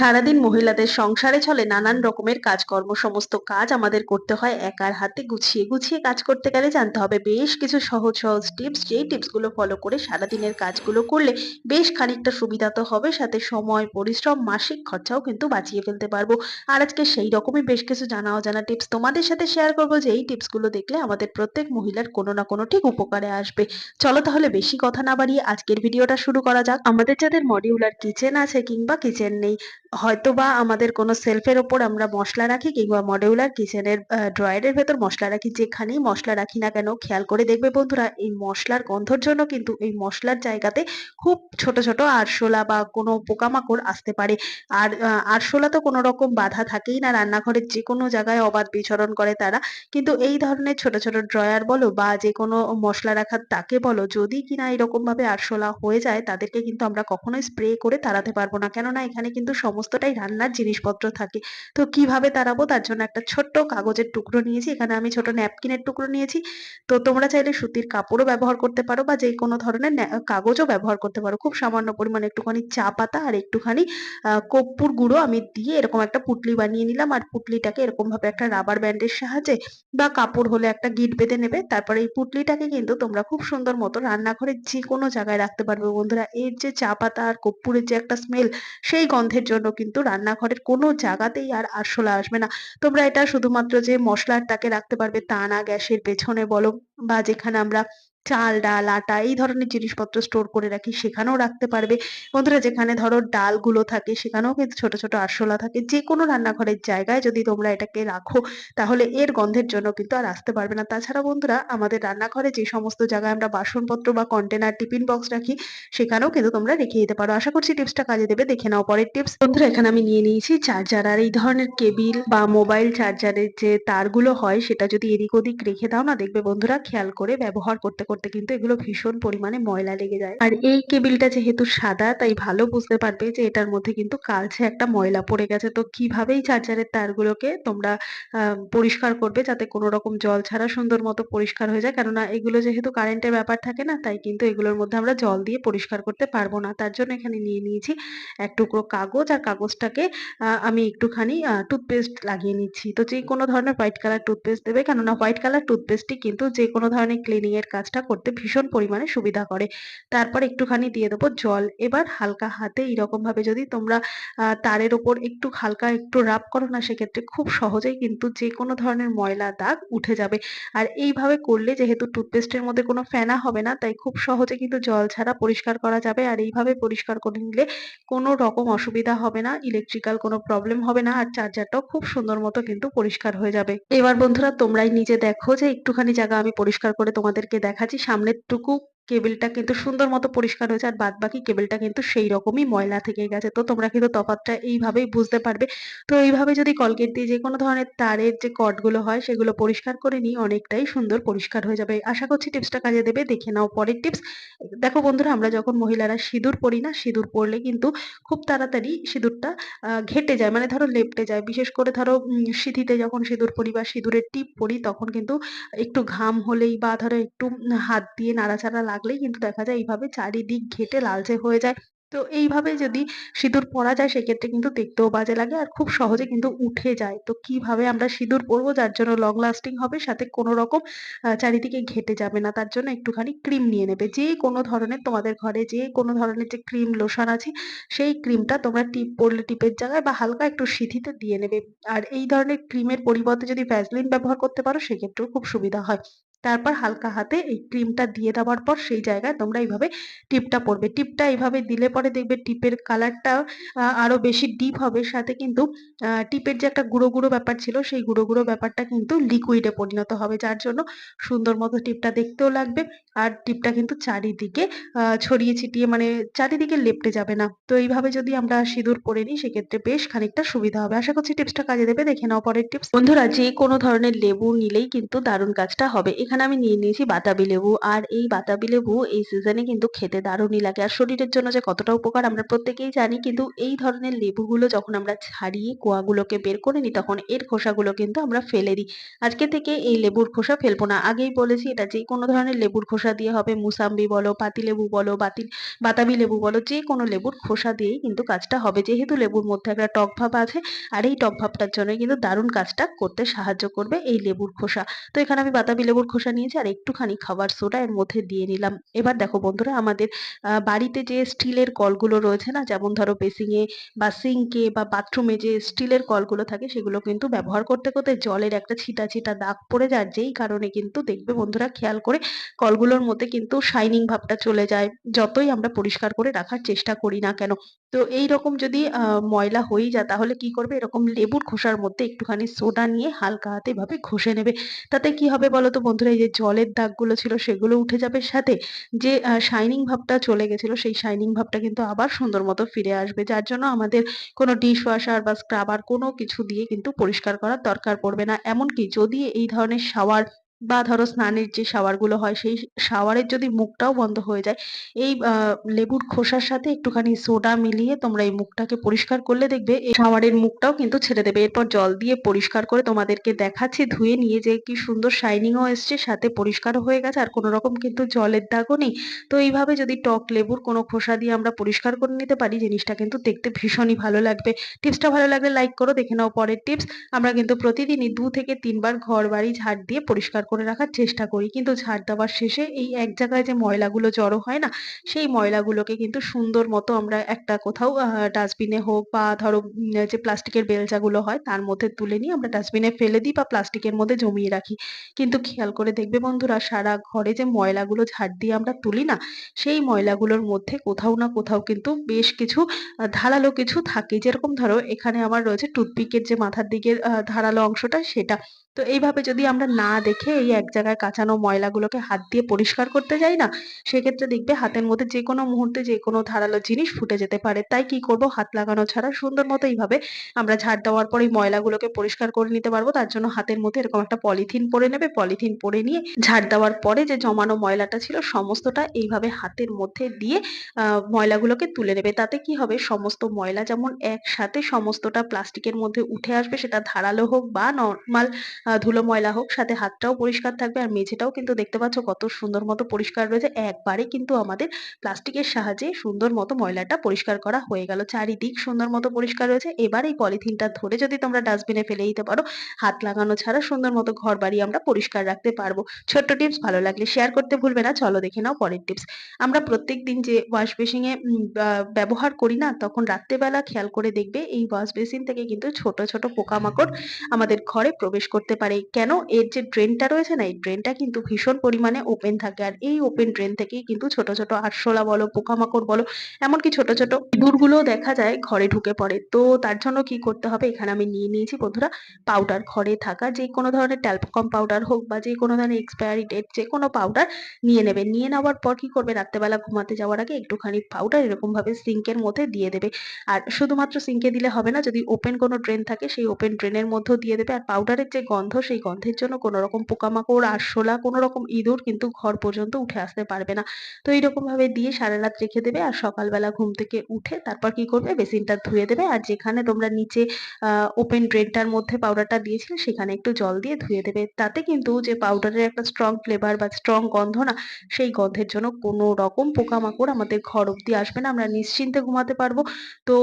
সারাদিন মহিলাদের সংসারে চলে নানান রকমের কাজকর্ম, সমস্ত কাজ আমাদের করতে হয় একার হাতে। গুছিয়ে গুছিয়ে কাজ করতে গেলে জানতে হবে বেশ কিছু সহজ সহজ টিপস। যেই টিপসগুলো ফলো করে সারাদিনের কাজগুলো করলে বেশ খানিকটা সুবিধা তো হবে। সাথে সময়, পরিশ্রম, মাসিক খরচাও কিন্তু বাঁচিয়ে ফেলতে পারব। আর আজকে সেই রকমই বেশ কিছু জানা অজানা টিপস তোমাদের সাথে শেয়ার করব। যে এই টিপসগুলো দেখলে আমাদের প্রত্যেক মহিলার কোনো না কোনো ঠিক উপকারে আসবে। চলো তাহলে বেশি কথা না বাড়িয়ে আজকের ভিডিওটা শুরু করা যাক। আমাদের যাদের মডিউলার কিচেন আছে কিংবা কিচেন নেই হয়তোবা আমাদের কোনো সেলফের ওপর আমরা মশলা রাখি কিংবা মডিউলার কিচেনের ড্রয়ারের ভেতর মশলা রাখি যেখানেই মশলা রাখি না কেন, খেয়াল করে দেখবে বন্ধুরা, এই মশলার গন্ধর জন্য কিন্তু এই মশলার জায়গাতে খুব ছোট ছোট আরশোলা বা কোনো পোকামাকড় আসতে পারে। আর আরশোলা তো কোনো রকম বাধা থাকেই না, রান্নাঘরের যে কোনো জায়গায় অবাধ বিচরণ করে তারা। কিন্তু এই ধরনের ছোট ছোট ড্রয়ার বলো বা যে কোনো মশলা রাখার তাকে বলো, যদি কিনা এরকম ভাবে আরশোলা হয়ে যায়, তাদেরকে কিন্তু আমরা কখনোই স্প্রে করে তাড়াতে পারব না। কেননা এখানে কিন্তু সমস্তটাই রান্নার জিনিসপত্র থাকে। তো কীভাবে তাড়াবো? তার জন্য একটা ছোট্ট কাগজের টুকরো নিয়েছি। এখানে আমি ছোট ন্যাপকিনের টুকরো নিয়েছি। তো তোমরা চাইলে সুতির কাপড়ও ব্যবহার করতে পারো বা যে কোনো ধরনের কাগজও ব্যবহার করতে পারো। খুব সামান্য পরিমাণে একটুখানি চা পাতা আর একটুখানি কর্পূর গুঁড়ো আমি দিয়ে এরকম একটা পুটলি বানিয়ে নিলাম। আর পুটলিটাকে এরকম ভাবে একটা রাবার ব্যান্ডের সাহায্যে বা কাপড় হলে একটা গিট বেঁধে নেবে। তারপরে এই পুটলিটাকে কিন্তু তোমরা খুব সুন্দর মতো রান্নাঘরের যে কোনো জায়গায় রাখতে পারবে। বন্ধুরা, এর যে চা পাতা আর কর্পূরের যে একটা স্মেল সেই গন্ধের জন্য কিন্তু রান্নাঘরের কোনো জায়গাতেই আর আরশোলা আসবে না। তোমরা এটা শুধুমাত্র যে মশলার তাকে রাখতে পারবে তা না, গ্যাসের পেছনে বলো বা যেখানে আমরা চাল, ডাল, আটা এই ধরনের জিনিসপত্র স্টোর করে রাখি, সেখানেও রাখতে পারবে। বন্ধুরা, যেখানে ধরো ডালগুলো থাকে, সেখানেও কিন্তু ছোট ছোট আরশোলা থাকে। যে কোনো রান্নাঘরের জায়গায় যদি তোমরা এটাকে রাখো, তাহলে এর গন্ধের জন্য কিন্তু আর আসতে পারবে না। তাছাড়া বন্ধুরা, আমাদের রান্নাঘরে যে সমস্ত জায়গায় আমরা বাসনপত্র বা কন্টেনার টিফিন বক্স রাখি, সেখানেও কিন্তু তোমরা রেখে দিতে পারো। আশা করছি টিপসটা কাজে দেবে। দেখে নাও পরের টিপস বন্ধুরা, এখানে আমি নিয়ে নিয়েছি চার্জার আর এই ধরনের কেবিল বা মোবাইল চার্জারের যে তারগুলো হয়, সেটা যদি এদিক ওদিক রেখে দাও না, দেখবে বন্ধুরা খেয়াল করে ব্যবহার করতে করতে কিন্তু এগুলো ভীষণ পরিমাণে ময়লা লেগে যায়। আর এই কেবিলটা যেহেতু সাদা, তাই ভালো বুঝতে পারবে যে এটার মধ্যে কিন্তু কালচে একটা ময়লা পড়ে গেছে। তো কীভাবে এই চার্জারের তারগুলোকে তোমরা পরিষ্কার করবে যাতে কোনো রকম জল ছাড়া সুন্দর মতো পরিষ্কার হয়ে যায়? কেননা এগুলো যেহেতু কারেন্টের ব্যাপার থাকে না, তাই কিন্তু এগুলোর মধ্যে আমরা জল দিয়ে পরিষ্কার করতে পারব না। তার জন্য এখানে নিয়ে নিয়েছি এক টুকরো কাগজ, আর কাগজটাকে আমি একটুখানি টুথপেস্ট লাগিয়ে নিচ্ছি। তো যে কোনো ধরনের হোয়াইট কালার টুথপেস্ট দেবে, কেননা হোয়াইট কালার টুথপেস্টই কিন্তু যে কোনো ধরনের ক্লিনিং এর কাজটা করতে ভীষণ পরিমাণে সুবিধা করে। তারপর একটুখানি দিয়ে দেবো জল। এবার হালকা হাতে এরকম ভাবে যদি তোমরা তারের ওপর একটু হালকা একটু রাব করো না, সেক্ষেত্রে খুব সহজেই কিন্তু যে কোনো ধরনের ময়লা দাগ উঠে যাবে। আর এইভাবে করলে যেহেতু টুথপেস্টের মধ্যে কোনো ফেনা হবে না, তাই খুব সহজে কিন্তু জল ছাড়া পরিষ্কার করা যাবে। আর এইভাবে পরিষ্কার করে নিলে কোনো রকম অসুবিধা হবে না, ইলেকট্রিক্যাল কোনো প্রবলেম হবে না, আর চার্জারটাও খুব সুন্দর মতো কিন্তু পরিষ্কার হয়ে যাবে। এবার বন্ধুরা তোমরাই নিজে দেখো যে একটুখানি জায়গা আমি পরিষ্কার করে তোমাদেরকে দেখাচ্ছি সামনের টুকু কেবিলটা কিন্তু সুন্দর মতো পরিষ্কার হয়েছে আর বাদ বাকি কেবিলটা কিন্তু সেই রকমই ময়লা থেকে গেছে। তো তোমরা কিন্তু তফাৎটা এইভাবেই বুঝতে পারবে। তো এইভাবে যদি কলগেট দিয়ে যে কোনো ধরনের তারের যে কটগুলো হয় সেগুলো পরিষ্কার করে নিই, অনেকটাই সুন্দর পরিষ্কার হয়ে যাবে। আশা করছি টিপসটা কাজে দেবে। দেখে নাও পরের টিপস। দেখো বন্ধুরা, আমরা যখন মহিলারা সিঁদুর পরি না, সিঁদুর পরলে কিন্তু খুব তাড়াতাড়ি সিঁদুরটা ঘেটে যায় মানে ধরো লেপটে যায়। বিশেষ করে ধরো সিঁথিতে যখন সিঁদুর পরি বা সিঁদুরের টিপ পরি, তখন কিন্তু একটু ঘাম হলেই বা ধরো একটু হাত দিয়ে নাড়াচাড়া লাগলেই কিন্তু দেখা যায় এইভাবে চারিদিক ঘেটে লালচে হয়ে যায়। তো এইভাবে যদি সিঁদুর পরা যায়, সেক্ষেত্রে কিন্তু দেখতেও বাজে লাগে আর খুব সহজে কিন্তু উঠে যায়। তো কীভাবে আমরা সিঁদুর পরবো, যার জন্য লং লাস্টিং হবে, সাথে কোনো রকম চারিদিকে ঘেটে যাবে না, তার জন্য একটুখানি ক্রিম নিয়ে নেবে। যে কোনো ধরনের তোমাদের ঘরে যে কোনো ধরনের যে ক্রিম লোশন আছে, সেই ক্রিমটা তোমরা টিপ পরলে টিপের জায়গায় বা হালকা একটু সিঁথিতে দিয়ে নেবে। আর এই ধরনের ক্রিমের পরিবর্তে যদি ভ্যাসলিন ব্যবহার করতে পারো, সেক্ষেত্রেও খুব সুবিধা হয়। তারপর হালকা হাতে এই ক্রিমটা দিয়ে দেওয়ার পর সেই জায়গায় তোমরা এইভাবে টিপটা পড়বে টিপটা এইভাবে দিলে পরে দেখবে টিপের কালারটা আরও বেশি ডিপ হবে। সাথে কিন্তু টিপের যে একটা গুঁড়ো গুঁড়ো ব্যাপার ছিল, সেই গুঁড়ো গুঁড়ো ব্যাপারটা কিন্তু লিকুইডে পরিণত হবে। যার জন্য সুন্দর মতো টিপটা দেখতেও লাগবে। আর টিপটা কিন্তু চারিদিকে ছড়িয়ে ছিটিয়ে মানে চারিদিকে লেপটে যাবে না। তো এইভাবে যদি আমরা সিঁদুর পরে নিই, সেক্ষেত্রে বেশ খানিকটা সুবিধা হবে। আশা করছি টিপসটা কাজে দেবে। দেখে নাও পরের টিপস বন্ধুরা, যে কোনো ধরনের লেবু নিলেই কিন্তু দারুণ কাজটা হবে। এখানে আমি নিয়ে নিয়েছি বাতাবি লেবু। আর এই বাতাবি লেবু এই সিজনে কিন্তু খেতে দারুণই লাগে। আর শরীরের জন্য যে কতটা উপকার আমরা প্রত্যেকেই জানি, কিন্তু এই ধরনের লেবুগুলো যখন আমরা ছাড়িয়ে কোয়াগুলোকে বের করে নিই, তখন এর খোসাগুলো কিন্তু আমরা ফেলে দিই। আজকে থেকে এই লেবুর খোসা ফেলব না। আগেই বলেছি এটা যে কোনো ধরনের লেবুর খোসা দিয়ে হবে। মুসাম্বি বলো, পাতি লেবু বলো, বাতি, বাতাবি লেবু বলো, যে কোনো লেবুর খোসা দিয়েই কিন্তু কাজটা হবে। যেহেতু লেবুর মধ্যে একটা টক ভাব আছে, আর এই টক ভাবটার জন্য কিন্তু দারুণ কাজটা করতে সাহায্য করবে এই লেবুর খোসা। তো এখানে আমি বাতাবি লেবুর খোসা নিয়েছি আর একটুখানি খাবার সোডা এর মধ্যে দিয়ে নিলাম। এবার দেখো বন্ধুরা আমাদের বাড়িতে যে স্টিলের কলগুলো রয়েছে না, যেমন ধরো বেসিংয়ে বা সিঙ্কে বা বাথরুমে যে স্টিলের কলগুলো থাকে, সেগুলো কিন্তু ব্যবহার করতে করতে জলের একটা ছিটা ছিটা দাগ পড়ে যায়, যেই কারণে কিন্তু দেখবে বন্ধুরা খেয়াল করে কলগুলোর মধ্যে কিন্তু শাইনিং ভাবটা চলে যায়, যতই আমরা পরিষ্কার করে রাখার চেষ্টা করি না কেন। তো এই রকম যদি ময়লা হয়েই যায়, তাহলে কি করবে? এরকম লেবুর খোসার মধ্যে একটুখানি সোডা নিয়ে হালকা হাতে এভাবে ঘষে নেবে। তাতে কি হবে বলো তো বন্ধুরা? এই যে জলের দাগগুলো ছিল সেগুলো উঠে যাবে সাথে যে শাইনিং ভাবটা চলে গেছিল সেই শাইনিং ভাবটা কিন্তু আবার সুন্দর মতো ফিরে আসবে। যার জন্য আমাদের কোনো ডিশ ওয়াশার বা স্ক্রাবার কোনো কিছু দিয়ে কিন্তু পরিষ্কার করার দরকার পড়বে না। এমনকি যদি এই ধরনের শাওয়ার বা ধরো স্নানের যে শাওয়ারগুলো হয়, সেই শাওয়ারের যদি মুখটাও বন্ধ হয়ে যায়, এই লেবুর খোসার সাথে একটুখানি সোডা মিলিয়ে তোমরা এই মুখটাকে পরিষ্কার করলে দেখবে, এই শাওয়ারের মুখটাও কিন্তু ছেড়ে দেবে। এরপর জল দিয়ে পরিষ্কার করে তোমাদেরকে দেখাচ্ছি, ধুয়ে নিয়ে যে কি সুন্দর শাইনিংও এসছে, সাথে পরিষ্কারও হয়ে গেছে, আর কোনো রকম কিন্তু জলের দাগও নেই। তো এইভাবে যদি টক লেবুর কোনো খোসা দিয়ে আমরা পরিষ্কার করে নিতে পারি, জিনিসটা কিন্তু দেখতে ভীষণই ভালো লাগবে। টিপসটা ভালো লাগলে লাইক করো, দেখে নাও পরের টিপস। আমরা কিন্তু প্রতিদিনই দু থেকে তিনবার ঘর বাড়ি ঝাড় দিয়ে পরিষ্কার করে রাখার চেষ্টা করি। কিন্তু ঝাড় দেওয়ার শেষে এই এক জায়গায় যে ময়লাগুলো জড়ো হয় না, সেই ময়লাগুলোকে কিন্তু সুন্দর মতো আমরা একটা কোথাও ডাস্টবিনে হোক বা ধরো যে প্লাস্টিকের বেলচাগুলো হয়, তার মধ্যে তুলে নিয়ে আমরা ডাস্টবিনে ফেলে দিই বা প্লাস্টিকের মধ্যে জমিয়ে রাখি। কিন্তু খেয়াল করে দেখবে বন্ধুরা, সারা ঘরে যে ময়লাগুলো ঝাড় দিয়ে আমরা তুলি না, সেই ময়লাগুলোর মধ্যে কোথাও না কোথাও কিন্তু বেশ কিছু ধারালো কিছু থাকে। যেরকম ধরো, এখানে আমার রয়েছে টুথপিকের যে মাথার দিকের ধারালো অংশটা সেটা। তো এইভাবে যদি আমরা না দেখে এই এক জায়গায় কাঁচানো ময়লাগুলোকে হাত দিয়ে পরিষ্কার করতে যাই না, সেক্ষেত্রে দেখবে হাতের মধ্যে যে কোনো মুহূর্তে যে কোনো ধারালো জিনিস ফুটে যেতে পারে। তাই কি করব? হাত লাগানো ছাড়া সুন্দর মতো এইভাবে আমরা ঝাড় দেওয়ার পর এই ময়লাগুলোকে পরিষ্কার করে নিতে পারব। তার জন্য হাতের মধ্যে এরকম একটা পলিথিন পরে নেবে। পলিথিন পরে নিয়ে ঝাড় দেওয়ার পরে যে জমানো ময়লাটা ছিল সমস্তটা এইভাবে হাতের মধ্যে দিয়ে ময়লাগুলোকে তুলে নেবে। তাতে কি হবে? সমস্ত ময়লা যেমন একসাথে সমস্তটা প্লাস্টিকের মধ্যে উঠে আসবে, সেটা ধারালো হোক বা নর্মাল ধুলো ময়লা হোক, সাথে হাতটাও পরিষ্কার থাকবে আর মেঝেটাও কিন্তু দেখতে পাচ্ছ কত সুন্দর মতো পরিষ্কার রয়েছে। একবারে কিন্তু আমাদের প্লাস্টিকের সাহায্যে সুন্দর মতো ময়লাটা পরিষ্কার করা হয়ে গেল। চারিদিক সুন্দর মতো পরিষ্কার রয়েছে। এবার এই পলিথিনটা ধরে যদি তোমরা ডাস্টবিনে ফেলে দিতে পারো, হাত লাগানো ছাড়া সুন্দর মতো ঘর বাড়ি আমরা পরিষ্কার রাখতে পারব। ছোট্ট টিপস ভালো লাগলে শেয়ার করতে ভুলবে না। চলো দেখে নাও পরের টিপস। আমরা প্রত্যেক দিন যে ওয়াশ বেসিনে ব্যবহার করি না, তখন রাত্রেবেলা খেয়াল করে দেখবে এই ওয়াশ বেসিন থেকে কিন্তু ছোট ছোট পোকামাকড় আমাদের ঘরে প্রবেশ করতে পারে। কেন? এর যে ড্রেনটা না, এই ড্রেনটা কিন্তু ভীষণ পরিমাণে ওপেন থাকে। আর এই ওপেন ড্রেন থেকেই কিন্তু ছোট ছোট আরশোলা বলো, পোকামাকড় বলো, এমনকি ছোট ছোট ইঁদুরগুলো দেখা যায় ঘরে ঢুকে পড়ে। তো তার জন্য কি করতে হবে? এখানে আমি নিয়ে নিয়েছি বন্ধুরা পাউডার ঘরে থাকা যে কোনো ধরনের ট্যালকম পাউডার হোক বা যে কোনো ধরনের এক্সপায়ারি ডেট যে কোনো পাউডার নিয়ে নেবে। নিয়ে নেওয়ার পর কি করবে? রাত্রেবেলা ঘুমাতে যাওয়ার আগে একটুখানি পাউডার এরকম ভাবে সিঙ্কের মধ্যে দিয়ে দেবে। আর শুধুমাত্র সিঙ্কে দিলে হবে না, যদি ওপেন কোনো ড্রেন থাকে, সেই ওপেন ড্রেনের মধ্যেও দিয়ে দেবে। আর পাউডারের যে গন্ধ, সেই গন্ধের জন্য কোনো রকম পোকামাকড় আরশোলা কোনো রকম ইঁদুর কিন্তু ঘর পর্যন্ত উঠে আসতে পারবে না। তো এইরকম ভাবে দিয়ে সারা রাত রেখে দেবে আর সকালবেলা ঘুম থেকে উঠে তারপর কি করবে? বেসিনটা ধুয়ে দেবে আর যেখানে তোমরা নিচে ওপেন ড্রেনটার মধ্যে পাউডারটা দিয়েছিলে সেখানে একটু জল দিয়ে ধুয়ে দেবে। তাতে কিন্তু যে পাউডারের একটা স্ট্রং ফ্লেভার বা স্ট্রং গন্ধ না সেই গন্ধের জন্য কোনো রকম পোকামাকড় আমাদের ঘর অব্দি আসবে না। আমরা নিশ্চিন্তে ঘুমাতে পারব। তো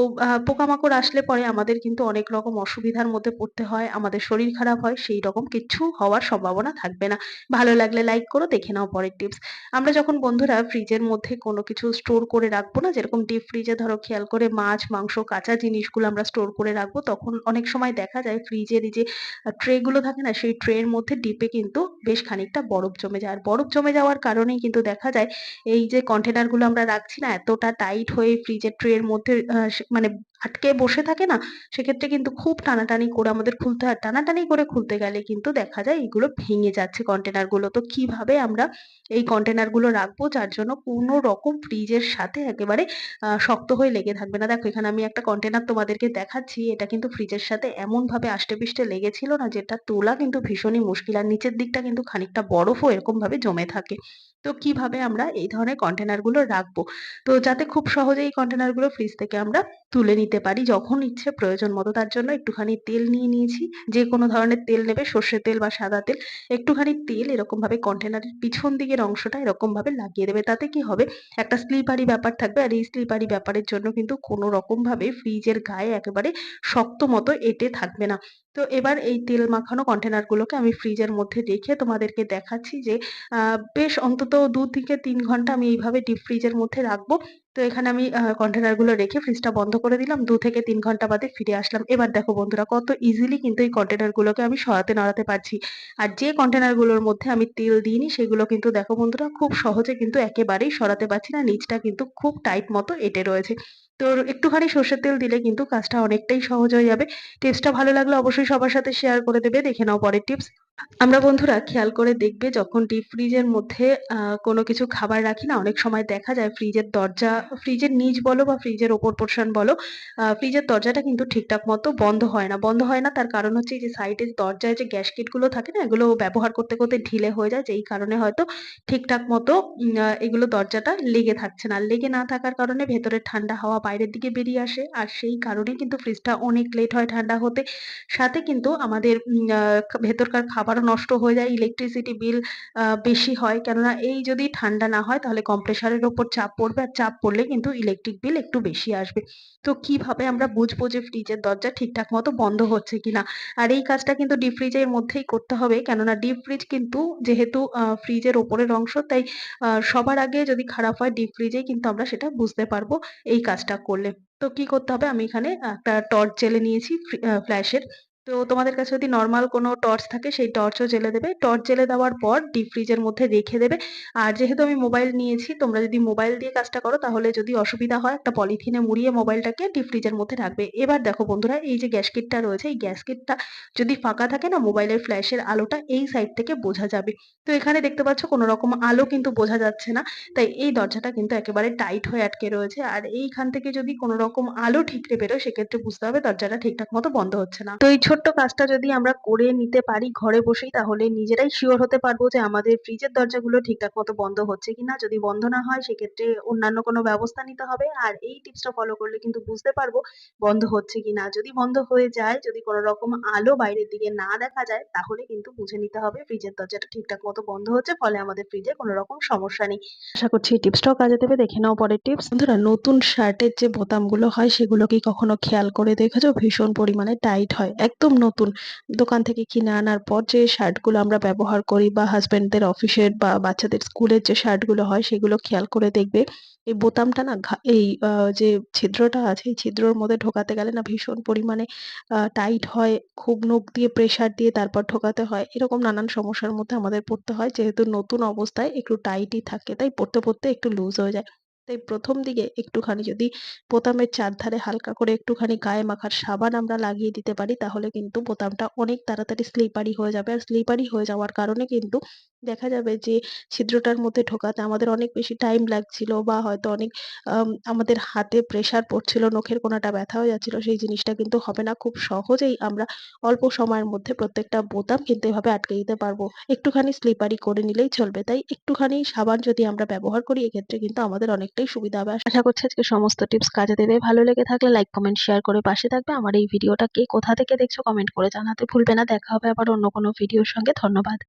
পোকামাকড় আসলে পরে আমাদের কিন্তু অনেক রকম অসুবিধার মধ্যে পড়তে হয় আমাদের শরীর খারাপ হয় সেই রকম কিচ্ছু হওয়ার সম্ভাবনা থাকবে না। ভালো লাগলে লাইক করো, দেখে নাও পরের টিপস আমরা যখন বন্ধুরা ফ্রিজের মধ্যে কোনো কিছু স্টোর করে রাখব না, যেরকম ডিপ ফ্রিজে ধরো খেয়াল করে মাছ, মাংস, কাঁচা জিনিসগুলো আমরা স্টোর করে রাখব, তখন অনেক সময় দেখা যায় ফ্রিজের এই যে ট্রে গুলো থাকে না, সেই ট্রের মধ্যে ডিপে কিন্তু বেশ খানিকটা বরফ জমে যায়। আর বরফ জমে যাওয়ার কারণেই কিন্তু দেখা যায়, এই যে কন্টেনারগুলো আমরা রাখছি না, এতটা টাইট হয়ে ফ্রিজের ট্রের মধ্যে মানে আটকে বসে থাকে না, সেক্ষেত্রে কিন্তু খুব টানাটানি করে আমাদের খুলতে হয়। টানাটানি করে খুলতে গেলে কিন্তু দেখা যায় এগুলো ভেঙে যাচ্ছে কন্টেনারগুলো। তো কীভাবে আমরা এই কন্টেনারগুলো রাখব যার জন্য কোনো রকম ফ্রিজের সাথে একেবারে শক্ত হয়ে লেগে থাকবে না। দেখো, এখানে আমি একটা কন্টেনার তোমাদেরকে দেখাচ্ছি। এটা কিন্তু ফ্রিজের সাথে এমন ভাবে আষ্টে পিষ্টে লেগেছিল না, যেটা তোলা কিন্তু ভীষণই মুশকিল। আর নিচের দিকটা কিন্তু খানিকটা বরফও এরকম ভাবে জমে থাকে। তো কীভাবে আমরা এই ধরনের কন্টেনারগুলো রাখব? তো যাতে খুব সহজে এই কন্টেনারগুলো ফ্রিজ থেকে আমরা তুলে নিতে পারি যখন ইচ্ছে প্রয়োজন মতো। তার জন্য একটুখানি তেল নিয়ে নিয়েছি। যে কোনো ধরনের তেল নেবে, সর্ষের তেল বা সাদা তেল। একটুখানি তেল এরকম ভাবে কন্টেনারের পিছন দিকের অংশটা এরকম ভাবে লাগিয়ে দেবে। তাতে কি হবে? একটা স্লিপারি ব্যাপার থাকবে। আর এই স্লিপারি ব্যাপারের জন্য কিন্তু কোনো রকম ভাবে ফ্রিজের গায়ে একেবারে শক্ত মতো এঁটে থাকবে না। তো এবার এই তেল মাখানো কন্টেনার গুলোকে আমি ফ্রিজের মধ্যে রেখে তোমাদেরকে দেখাচ্ছি যে বেশ অন্তত দু থেকে তিন ঘণ্টা আমি এইভাবে ডিপ ফ্রিজের মধ্যে রাখব। তো এখানে আমি কন্টেনারগুলো রেখে ফ্রিজটা বন্ধ করে দিলাম। দু থেকে তিন ঘণ্টা বাদে ফিরে আসলাম। এবার দেখো বন্ধুরা, কত ইজিলি কিন্তু এই কন্টেনার গুলোকে আমি সরাতে নড়াতে পারছি। আর যে কন্টেনারগুলোর মধ্যে আমি তেল দিইনি, সেগুলো কিন্তু দেখো বন্ধুরা, খুব সহজে কিন্তু একেবারেই সরাতে পারছি না। নিচটা কিন্তু খুব টাইট মতো এঁটে রয়েছে। তো একটুখানি সর্ষের তেল দিলে কিন্তু কাজটা অনেকটাই সহজ হয়ে যাবে। টিপসটা ভালো লাগলে অবশ্যই সবার সাথে শেয়ার করে দেবে, দেখে নাও পরের টিপস আমরা বন্ধুরা খেয়াল করে দেখবে, যখন ডিপ ফ্রিজের মধ্যে কোনো কিছু খাবার রাখি না, অনেক সময় দেখা যায় ফ্রিজের দরজা ফ্রিজের নিচ বলো বা ফ্রিজের ওপর পোর্শন বলো ফ্রিজের দরজাটা কিন্তু ঠিকঠাক মতো বন্ধ হয় না। বন্ধ হয় না, তার কারণ হচ্ছে যে সাইডের দরজায় যে গ্যাসকেটগুলো থাকে না, এগুলো ব্যবহার করতে করতে ঢিলে হয়ে যায়, যেই কারণে হয়তো ঠিকঠাক মতো এগুলো দরজাটা লেগে থাকছে না। লেগে না থাকার কারণে ভেতরের ঠান্ডা হাওয়া বাইরের দিকে বেরিয়ে আসে। আর সেই কারণে কিন্তু ফ্রিজটা অনেক লেট হয় ঠান্ডা হতে। সাথে কিন্তু আমাদের ভেতরকার খাবারও নষ্ট হয়ে যায় ইলেকট্রিসিটি বিল বেশি হয়। কেননা এই যদি ঠান্ডা না হয়, তাহলে কম্প্রেসারের ওপর চাপ পড়বে। আর চাপ পড়লে কিন্তু ইলেকট্রিক বিল একটু বেশি আসবে। তো কীভাবে আমরা বুঝব যে ফ্রিজের দরজা ঠিকঠাক মতো বন্ধ হচ্ছে কিনা? আর এই কাজটা কিন্তু ডিপ ফ্রিজের মধ্যেই করতে হবে। কেননা ডিপ ফ্রিজ কিন্তু যেহেতু ফ্রিজের ওপরের অংশ, তাই সবার আগে যদি খারাপ হয় ডিপ ফ্রিজেই কিন্তু আমরা সেটা বুঝতে পারব। এই কাজটা করলে। তো কি করতে হবে? আমি এখানে একটা টর্চ জেলে নিয়েছি ফ্ল্যাশের তো তোমাদের কাছে যদি নর্মাল কোনো টর্চ থাকে, সেই টর্চও জেলে দেবে। টর্চ জেলে দেওয়ার পর ডিপ ফ্রিজের মধ্যে রেখে দেবে। আর যেহেতু আমি মোবাইল নিয়েছি, তোমরা যদি মোবাইল দিয়ে কাজটা করো, তাহলে যদি অসুবিধা হয়, একটা পলিথিনে মুড়িয়ে মোবাইলটাকে ডিপ ফ্রিজের মধ্যে রাখবে। এবার দেখো বন্ধুরা, এই যে গ্যাস কিটটা রয়েছে, এই গ্যাস কিটটা যদি ফাঁকা থাকে না মোবাইলের ফ্ল্যাশের আলোটা এই সাইড থেকে বোঝা যাবে। তো এখানে দেখতে পাচ্ছ, কোনো রকম আলো কিন্তু বোঝা যাচ্ছে না। তাই এই দরজাটা কিন্তু একেবারে টাইট হয়ে আটকে রয়েছে। আর এইখান থেকে যদি কোনো রকম আলো ঠিকরে বেরোয়, সেক্ষেত্রে বুঝতে হবে দরজাটা ঠিকঠাক মতো বন্ধ হচ্ছে না। তো এই ছোট্ট কাজটা যদি আমরা করে নিতে পারি ঘরে বসেই, তাহলে নিজেরাই শিওর হতে পারব যে আমাদের ফ্রিজের দরজাগুলো ঠিকঠাক মতো বন্ধ হচ্ছে কিনা। যদি বন্ধ না হয়, সেক্ষেত্রে অন্যান্য কোনো ব্যবস্থা নিতে হবে। আর এই টিপসটা ফলো করলে কিন্তু বুঝতে পারব বন্ধ হচ্ছে কিনা। যদি বন্ধ হয়ে যায়, যদি কোনো রকম আলো বাইরের দিকে না দেখা যায়, তাহলে কিন্তু বুঝে নিতে হবে ফ্রিজের দরজাটা ঠিকঠাক মতো বন্ধ হচ্ছে, ফলে আমাদের ফ্রিজে কোনো রকম সমস্যা নেই। আশা করছি এই টিপসটাও কাজে দেবে। দেখে নাও পরের টিপস বন্ধুরা, নতুন শার্টের যে বোতামগুলো হয়, সেগুলো কি কখনো খেয়াল করে দেখেছ? ভীষণ পরিমাণে টাইট হয়। একদম নতুন। দোকান থেকে কিনে আনার পর যে শার্টগুলো আমরা ব্যবহার করি বা হাজবেন্ডদের অফিসের বা বাচ্চাদের স্কুলের যে শার্টগুলো হয়, সেগুলো খেয়াল করে দেখবে এই বোতামটা না এই যে ছিদ্রটা আছে, এই ছিদ্রর মধ্যে ঢোকাতে গেলে না ভীষণ পরিমাণে টাইট হয়, খুব নখ দিয়ে প্রেসার দিয়ে তারপর ঢোকাতে হয়। এরকম নানান সমস্যার মধ্যে আমাদের পড়তে হয়। যেহেতু নতুন অবস্থায় একটু টাইটই থাকে, তাই পড়তে পড়তে একটু লুজ হয়ে যায়। তাই প্রথম দিকে একটুখানি যদি বোতামের চারধারে হালকা করে একটুখানি গায়ে মাখার সাবান আমরা লাগিয়ে দিতে পারি, তাহলে কিন্তু বোতামটা অনেক তাড়াতাড়ি স্লিপারি হয়ে যাবে। আর স্লিপারি হয়ে যাওয়ার কারণে কিন্তু দেখা যাবে যে ছিদ্রটার মধ্যে ঢোকাতে আমাদের অনেক বেশি টাইম লাগছিল বা হয়তো অনেক আমাদের হাতে প্রেসার পড়ছিল, নখের কোনাটা ব্যথা হয়ে যাচ্ছিল, সেই জিনিসটা কিন্তু হবে না। খুব সহজেই আমরা অল্প সময়ের মধ্যে প্রত্যেকটা বোতাম কিন্তু এভাবে আটকে দিতে পারব। একটুখানি স্লিপারি করে নিলেই চলবে। তাই একটুখানি সাবান যদি আমরা ব্যবহার করি, এক্ষেত্রে কিন্তু আমাদের অনেকটাই সুবিধা হবে। আশা করছি আজকে সমস্ত টিপস কাজে দেবে। ভালো লেগে থাকলে লাইক কমেন্ট শেয়ার করে পাশে থাকবে। আমার এই ভিডিওটা কে কোথা থেকে দেখছ কমেন্ট করে জানাতে ভুলবে না। দেখা হবে আবার অন্য কোনো ভিডিওর সঙ্গে। ধন্যবাদ।